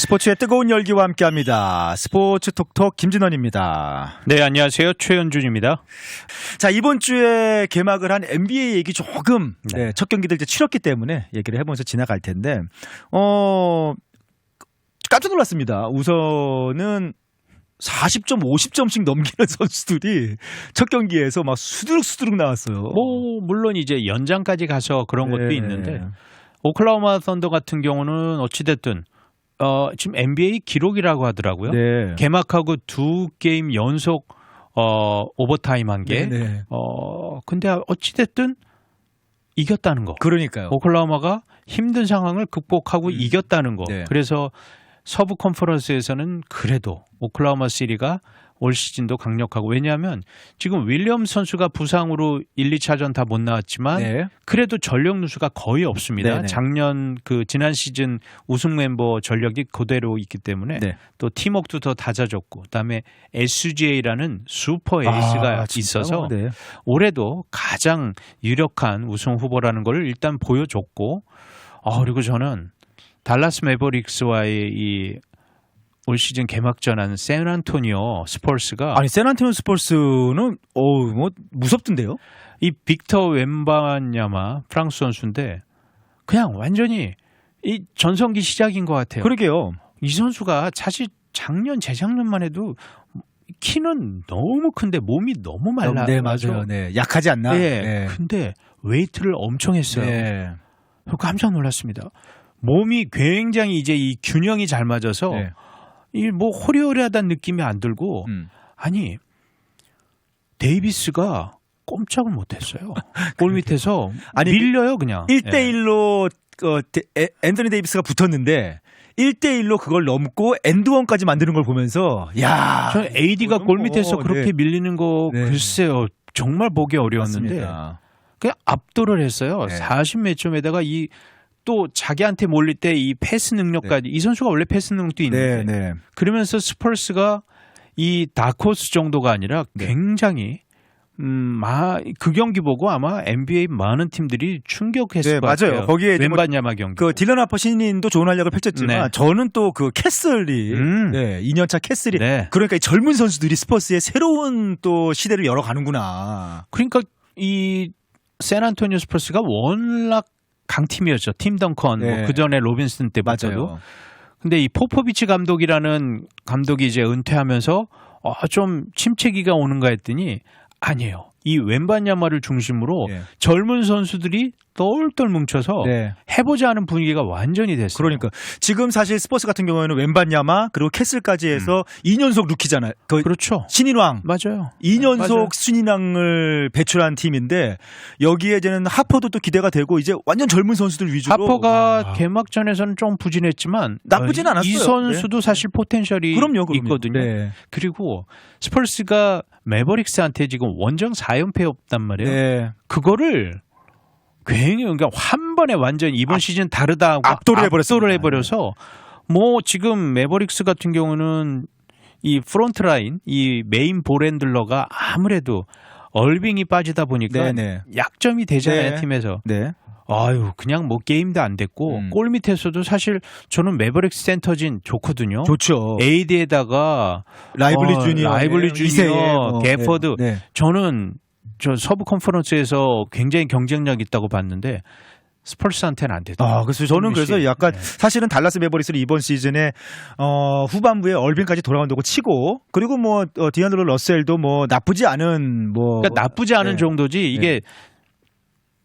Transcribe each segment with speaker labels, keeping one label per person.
Speaker 1: 스포츠의 뜨거운 열기와 함께합니다. 스포츠 톡톡 김진원입니다.
Speaker 2: 네, 안녕하세요. 최현준입니다.
Speaker 1: 자 이번 주에 개막을 한 NBA 얘기 조금
Speaker 2: 네.
Speaker 1: 네, 첫 경기들 이제 치렀기 때문에 얘기를 해보면서 지나갈 텐데 어 깜짝 놀랐습니다. 우선은 40점, 50점씩 넘기는 선수들이 첫 경기에서 막 수두룩수두룩 나왔어요.
Speaker 2: 뭐 물론 이제 연장까지 가서 그런 것도
Speaker 1: 네.
Speaker 2: 있는데 오클라호마 선더 같은 경우는 어찌 됐든 어, 지금 NBA 기록이라고 하더라고요.
Speaker 1: 네.
Speaker 2: 개막하고 두 게임 연속 어, 오버타임 한 게.
Speaker 1: 네, 네.
Speaker 2: 어, 근데 어찌 됐든 이겼다는 거.
Speaker 1: 그러니까요.
Speaker 2: 오클라호마가 힘든 상황을 극복하고
Speaker 1: 음.
Speaker 2: 이겼다는 거.
Speaker 1: 네.
Speaker 2: 그래서 서부 컨퍼런스에서는 그래도 오클라호마 시리가 올 시즌도 강력하고 왜냐하면 지금 윌리엄 선수가 부상으로 1, 2차전 다 못 나왔지만
Speaker 1: 네.
Speaker 2: 그래도 전력 누수가 거의 없습니다.
Speaker 1: 네네.
Speaker 2: 작년 그 지난 시즌 우승 멤버 전력이 그대로 있기 때문에
Speaker 1: 네.
Speaker 2: 또 팀워크도 더 다져졌고 그다음에 SGA라는 슈퍼 에이스가
Speaker 1: 아?
Speaker 2: 있어서
Speaker 1: 네.
Speaker 2: 올해도 가장 유력한 우승 후보라는 걸 일단 보여줬고 아 그리고 저는 달라스 메버릭스와의 이 올 시즌 개막전한 샌안토니오 스펄스가
Speaker 1: 아니 세난티노 스포츠는 어우 뭐 무섭던데요?
Speaker 2: 이 빅터 웬바냐마 프랑스 선수인데 그냥 완전히 이 전성기 시작인 것 같아요.
Speaker 1: 그러게요.
Speaker 2: 이 선수가 사실 작년 재작년만 해도 키는 너무 큰데 몸이 너무 말라.
Speaker 1: 네 맞아요. 네 약하지 않나?
Speaker 2: 네.
Speaker 1: 네.
Speaker 2: 근데 웨이트를 엄청 했어요.
Speaker 1: 네.
Speaker 2: 깜짝 놀랐습니다. 몸이 굉장히 이제 이 균형이 잘 맞아서
Speaker 1: 네.
Speaker 2: 이 뭐 호리호리하다는 느낌이 안 들고
Speaker 1: 음.
Speaker 2: 아니 데이비스가 꼼짝을 못했어요. 골 밑에서
Speaker 1: 아니,
Speaker 2: 밀려요 그냥.
Speaker 1: 1대1로 어, 데- 에- 앤더니 데이비스가 붙었는데 1대1로 그걸 넘고 엔드원까지 만드는 걸 보면서 야.
Speaker 2: 저는 AD가 골
Speaker 1: 뭐,
Speaker 2: 밑에서 그렇게
Speaker 1: 네.
Speaker 2: 밀리는 거
Speaker 1: 네.
Speaker 2: 글쎄요 정말 보기 어려웠는데
Speaker 1: 맞습니다.
Speaker 2: 그냥 압도를 했어요.
Speaker 1: 네.
Speaker 2: 40 몇 점에다가 이 또 자기한테 몰릴 때 이 패스 능력까지 이 선수가 원래 패스 능력도 있는데
Speaker 1: 네, 네.
Speaker 2: 그러면서 스펄스가 이 다코스 정도가 아니라
Speaker 1: 네.
Speaker 2: 굉장히 음, 마, 그 경기 보고 아마 NBA 많은 팀들이 충격했을
Speaker 1: 네,
Speaker 2: 것
Speaker 1: 맞아요.
Speaker 2: 같아요.
Speaker 1: 거기에 이제 뭐
Speaker 2: 경기.
Speaker 1: 그 딜런 하퍼 신인도 좋은 활약을 펼쳤지만
Speaker 2: 네.
Speaker 1: 저는 또 그 캐슬이
Speaker 2: 음.
Speaker 1: 네, 2년차 캐슬이
Speaker 2: 네.
Speaker 1: 그러니까 이 젊은 선수들이 스퍼스의 새로운 또 시대를 열어가는구나.
Speaker 2: 그러니까 이 샌안토니오 스퍼스가 워낙 강팀이었죠. 팀 덩컨
Speaker 1: 네.
Speaker 2: 뭐 그 전에 로빈슨 때부터도. 근데 이 포포비치 감독이라는 감독이 이제 은퇴하면서 어, 좀 침체기가 오는가 했더니 아니에요. 이 왼반 야마를 중심으로
Speaker 1: 네.
Speaker 2: 젊은 선수들이 똘똘 뭉쳐서
Speaker 1: 네.
Speaker 2: 해보자 하는 분위기가 완전히 됐어요.
Speaker 1: 그러니까 지금 사실 스퍼스 같은 경우에는 왼반야마 그리고 캐슬까지 해서 2년속 루키잖아요. 그
Speaker 2: 그렇죠.
Speaker 1: 신인왕
Speaker 2: 맞아요.
Speaker 1: 2년속
Speaker 2: 맞아요.
Speaker 1: 신인왕을 배출한 팀인데 여기에 이제는 하퍼도 또 기대가 되고 이제 완전 젊은 선수들 위주로
Speaker 2: 하퍼가
Speaker 1: 아,
Speaker 2: 개막전에는 좀 부진했지만
Speaker 1: 나쁘진
Speaker 2: 어,
Speaker 1: 않았어요.
Speaker 2: 이 선수도 사실 포텐셜이
Speaker 1: 그럼요, 그럼요.
Speaker 2: 있거든요.
Speaker 1: 네.
Speaker 2: 그리고 스펄스가 메버릭스한테 지금 원정 4연패였단 말이에요.
Speaker 1: 네.
Speaker 2: 그거를 굉장히 그러니까 한 번에 완전 이번 시즌 다르다고
Speaker 1: 압도를 해버렸습니다.
Speaker 2: 압도를 해버려서 뭐 지금 메버릭스 같은 경우는 이 프론트 라인 이 메인 볼핸들러가 아무래도 얼빙이 빠지다 보니까
Speaker 1: 네네.
Speaker 2: 약점이 되잖아요
Speaker 1: 네.
Speaker 2: 팀에서
Speaker 1: 네.
Speaker 2: 아유 그냥 뭐 게임도 안 됐고
Speaker 1: 음.
Speaker 2: 골 밑에서도 사실 저는 메버릭스 센터진 좋거든요.
Speaker 1: 좋죠.
Speaker 2: AD에다가
Speaker 1: 라이블리
Speaker 2: 어,
Speaker 1: 주니어,
Speaker 2: 라이블리
Speaker 1: 이세예,
Speaker 2: 주니어,
Speaker 1: 뭐,
Speaker 2: 게퍼드.
Speaker 1: 네. 네.
Speaker 2: 저는 저 서부 컨퍼런스에서 굉장히 경쟁력 있다고 봤는데 스펄스한테는 안 되더라고요.
Speaker 1: 아, 그래서 저는 그래서 약간
Speaker 2: 네.
Speaker 1: 사실은 달라스 메버릭스는 이번 시즌에 어, 후반부에 얼빈까지 돌아온다고 치고 그리고 뭐 어, 디안드로 러셀도 뭐 나쁘지 않은 뭐
Speaker 2: 그러니까 나쁘지 않은
Speaker 1: 네.
Speaker 2: 정도지 이게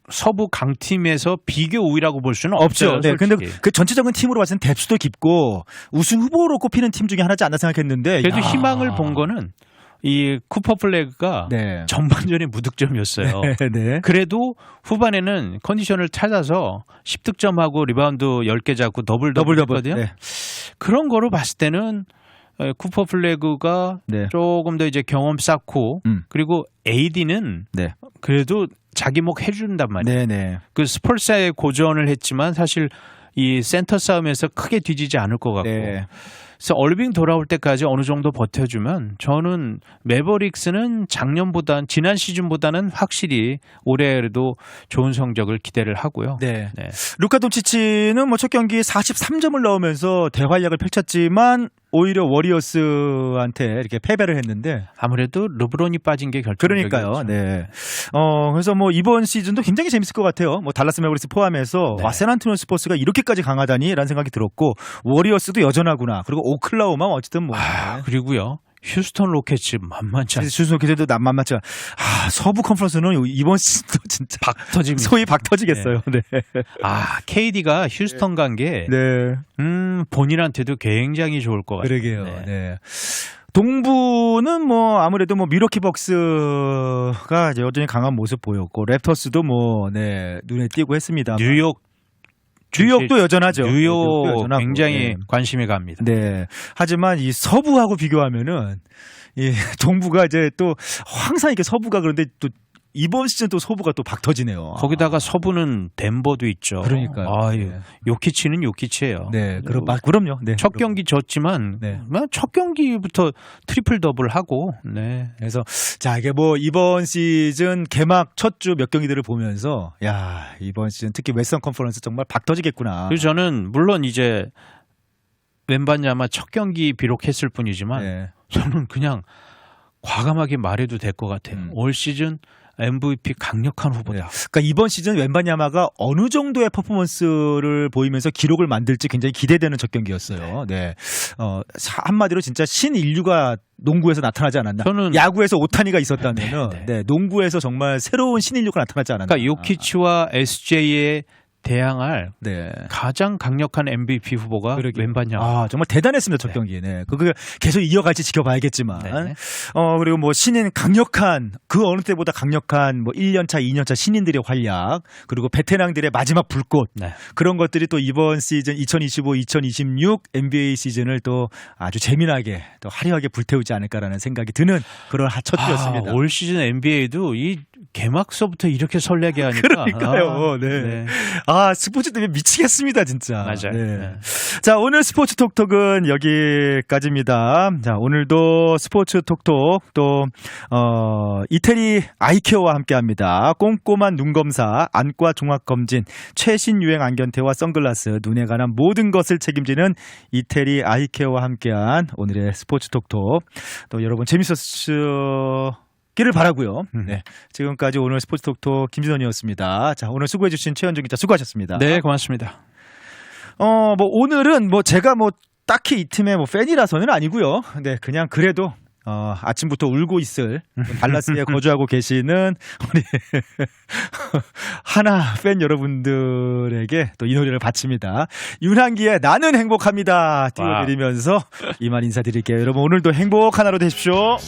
Speaker 2: 서부 강팀에서 비교 우위라고 볼 수는
Speaker 1: 없죠.
Speaker 2: 없어요.
Speaker 1: 네. 근데
Speaker 2: 솔직히.
Speaker 1: 그 전체적인 팀으로 봤을 때 뎁스도 깊고 우승 후보로 꼽히는 팀 중에 하나지 않나 생각했는데
Speaker 2: 그래도
Speaker 1: 야.
Speaker 2: 희망을 본 거는 이 쿠퍼 플래그가
Speaker 1: 네.
Speaker 2: 전반전에 무득점이었어요.
Speaker 1: 네, 네.
Speaker 2: 그래도 후반에는 컨디션을 찾아서 10득점하고 리바운드 10개 잡고 더블
Speaker 1: 더블
Speaker 2: 더블
Speaker 1: 더블.
Speaker 2: 했거든요.
Speaker 1: 네.
Speaker 2: 그런 거로 봤을 때는 에, 쿠퍼 플래그가
Speaker 1: 네.
Speaker 2: 조금 더 이제 경험 쌓고
Speaker 1: 음.
Speaker 2: 그리고 AD는
Speaker 1: 네.
Speaker 2: 그래도 자기 목 해준단 말이에요.
Speaker 1: 네, 네.
Speaker 2: 그 스펄스에 고전을 했지만 사실 이 센터 싸움에서 크게 뒤지지 않을 것 같고
Speaker 1: 네.
Speaker 2: 그래서 얼빙 돌아올 때까지 어느 정도 버텨주면 저는 매버릭스는 작년보다 지난 시즌보다는 확실히 올해에도 좋은 성적을 기대를 하고요.
Speaker 1: 네.
Speaker 2: 네.
Speaker 1: 루카 돈치치는 뭐 첫 경기 43점을 넣으면서 대활약을 펼쳤지만 오히려 워리어스한테 이렇게 패배를 했는데
Speaker 2: 아무래도 르브론이 빠진 게 결정적이죠.
Speaker 1: 그러니까요. 네. 어, 그래서 뭐 이번 시즌도 굉장히 재밌을 것 같아요. 뭐 달라스 매버릭스 포함해서
Speaker 2: 네.
Speaker 1: 와 세난토니오 스포츠가 이렇게까지 강하다니라는 생각이 들었고 워리어스도 여전하구나. 그리고 오클라호마 어쨌든 뭐
Speaker 2: 아, 그리고요. 휴스턴 로켓츠 만만치 않
Speaker 1: 주소 기대도 남만맞죠. 아 서부 컨퍼런스는 이번 시즌도 진짜
Speaker 2: 박 터집니다.
Speaker 1: 소위 박 터지겠어요. 네.
Speaker 2: 아, KD가 휴스턴 간게
Speaker 1: 네.
Speaker 2: 음, 본인한테도 굉장히 좋을 것 같아요.
Speaker 1: 그러게요.
Speaker 2: 네.
Speaker 1: 네. 동부는 뭐 아무래도 뭐 미러키 벅스가 이제 여전히 강한 모습 보였고 랩터스도 뭐 네, 눈에 띄고 했습니다.
Speaker 2: 뉴욕
Speaker 1: 뉴욕도 여전하죠.
Speaker 2: 뉴욕
Speaker 1: 여전하고.
Speaker 2: 굉장히
Speaker 1: 네.
Speaker 2: 관심이 갑니다.
Speaker 1: 네. 하지만 이 서부하고 비교하면은 이 동부가 이제 또 항상 이렇게 서부가 그런데 또 이번 시즌 또 서부가 또 박 터지네요.
Speaker 2: 거기다가 서부는 덴버도 있죠.
Speaker 1: 그러니까요.
Speaker 2: 아,
Speaker 1: 네.
Speaker 2: 요키치는 요키치예요.
Speaker 1: 네, 그럼 아, 그럼요. 네.
Speaker 2: 첫 경기 졌지만
Speaker 1: 네.
Speaker 2: 뭐첫 경기부터 트리플 더블 하고 네.
Speaker 1: 그래서 자 이게 뭐 이번 시즌 개막 첫 주 몇 경기들을 보면서 야 이번 시즌 특히 웨스턴 컨퍼런스 정말 박 터지겠구나.
Speaker 2: 그리고 저는 물론 이제 웬반야마 첫 경기 비록 했을 뿐이지만
Speaker 1: 네.
Speaker 2: 저는 그냥 과감하게 말해도 될 것 같아요.
Speaker 1: 음.
Speaker 2: 올 시즌 MVP 강력한 후보다.
Speaker 1: 그러니까 이번 시즌 웬바냐마가 어느 정도의 퍼포먼스를 보이면서 기록을 만들지 굉장히 기대되는 첫 경기였어요. 네. 어, 사- 한마디로 진짜 신인류가 농구에서 나타나지 않았나.
Speaker 2: 저는
Speaker 1: 야구에서 오타니가 있었다면은
Speaker 2: 네,
Speaker 1: 네,
Speaker 2: 네.
Speaker 1: 농구에서 정말 새로운 신인류가 나타나지 않았나.
Speaker 2: 그러니까 요키치와 SJ에 대항할
Speaker 1: 네.
Speaker 2: 가장 강력한 MVP 후보가
Speaker 1: 그러게요.
Speaker 2: 웬반야마.
Speaker 1: 아, 정말 대단했습니다, 첫
Speaker 2: 네.
Speaker 1: 경기에. 네. 그거 계속 이어갈지 지켜봐야겠지만.
Speaker 2: 네.
Speaker 1: 어, 그리고 뭐 신인 강력한, 그 어느 때보다 강력한 뭐 1년차, 2년차 신인들의 활약, 그리고 베테랑들의 마지막 불꽃,
Speaker 2: 네.
Speaker 1: 그런 것들이 또 이번 시즌 2025, 2026 NBA 시즌을 또 아주 재미나게 또 화려하게 불태우지 않을까라는 생각이 드는 그런 하- 첫 주였습니다.
Speaker 2: 아, 올 시즌 NBA도 이 개막서부터 이렇게 설레게 하니까
Speaker 1: 그러니까요.
Speaker 2: 아,
Speaker 1: 네. 아, 스포츠 때문에 미치겠습니다, 진짜.
Speaker 2: 맞아요.
Speaker 1: 네.
Speaker 2: 네.
Speaker 1: 자, 오늘 스포츠 톡톡은 여기까지입니다. 자, 오늘도 스포츠 톡톡 또, 어, 이태리 아이케어와 함께 합니다. 꼼꼼한 눈 검사, 안과 종합 검진, 최신 유행 안견태와 선글라스, 눈에 관한 모든 것을 책임지는 이태리 아이케어와 함께한 오늘의 스포츠 톡톡. 또 여러분 재밌었, 기를 바라고요.
Speaker 2: 음.
Speaker 1: 네. 지금까지 오늘 스포츠 톡톡 김진원이었습니다. 자, 오늘 수고해 주신 최현준 기자 수고하셨습니다.
Speaker 2: 네, 고맙습니다.
Speaker 1: 어, 뭐 오늘은 뭐 제가 뭐 딱히 이 팀의 뭐 팬이라서는 아니고요. 네, 그냥 그래도 어, 아침부터 울고 있을 달라스에 거주하고 계시는 우리 하나 팬 여러분들에게 또 이 노래를 바칩니다. 윤한기의 나는 행복합니다. 띄워드리면서 이만 인사드릴게요. 여러분 오늘도 행복한 하루 되십시오.